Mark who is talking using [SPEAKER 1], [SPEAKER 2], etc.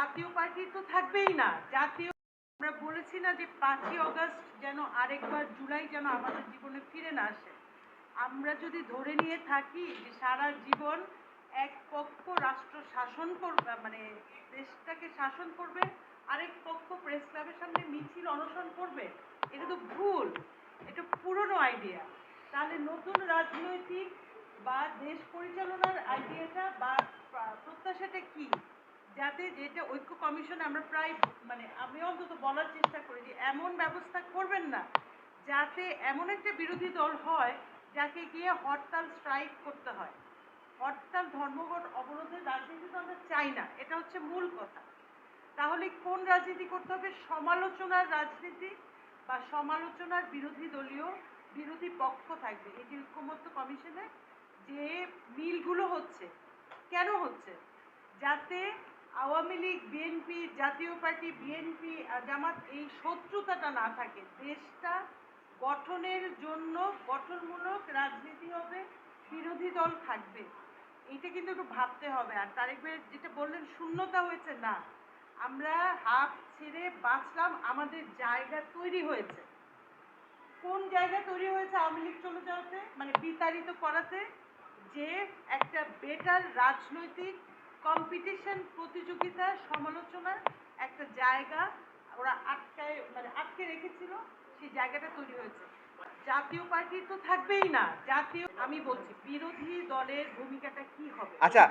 [SPEAKER 1] জাতীয় পার্টি তো থাকবেই না। জাতীয় আমরা বলেছি না যে পাঁচই অগস্ট যেন আরেকবার জুলাই যেন আমাদের জীবনে ফিরে না আসে। আমরা যদি ধরে নিয়ে থাকি যে সারা জীবন এক পক্ষ রাষ্ট্র শাসন করবে মানে দেশটাকে শাসন করবে, আরেক পক্ষ প্রেস ক্লাবের সামনে মিছিল অনশন করবে, এটা তো ভুল। এটা পুরনো আইডিয়া তাহলে নতুন রাজনৈতিক বা দেশ পরিচালনার আইডিয়াটা বা প্রত্যাশাটা কি? যাতে যেটা ঐক্য কমিশন আমরা প্রায় মানে আমি অন্তত বলার চেষ্টা করি যে এমন ব্যবস্থা করবেন না, যাতে এমন একটা বিরোধী দল হয় যাকে গিয়ে হরতাল স্ট্রাইক করতে হয়। হরতাল ধর্মঘট অবরোধের রাজনীতি তো আমরা চাই না, এটা হচ্ছে মূল কথা। তাহলে কোন রাজনীতি করতে হবে? সমালোচনার রাজনীতি বা সমালোচনার বিরোধী দলীয় বিরোধী পক্ষ থাকবে। এটি ঐক্যমত্য কমিশনে যে মিলগুলো হচ্ছে, কেন হচ্ছে? যাতে আওয়ামী লীগ বিএনপি জাতীয় পার্টি বিএনপি জামাত, এই শত্রুতাটা না থাকে। দেশটা গঠনের জন্য গঠনমূলক রাজনীতি হবে, বিরোধী দল থাকবে। এইটা কিন্তু একটু ভাবতে হবে। আর তারেক ভাই যেটা বললেন, শূন্যতা হয়েছে না। আমরা হাফ ছেড়ে বাঁচলাম, আমাদের জায়গা তৈরি হয়েছে। কোন জায়গা তৈরি হয়েছে আওয়ামী লীগ চলে যাওয়াতে? মানে বিতাড়িত করাতে যে একটা বেটার রাজনৈতিক কম্পিটিশন প্রতিযোগিতা সমালোচনার একটা জায়গা ওরা আটকায় মানে আটকে রেখেছিল, সেই জায়গাটা তৈরি হয়েছে। জাতীয় পার্টি তো থাকবেই না, জাতীয় আমি বলছি, বিরোধী দলের ভূমিকাটা কি হবে?
[SPEAKER 2] আচ্ছা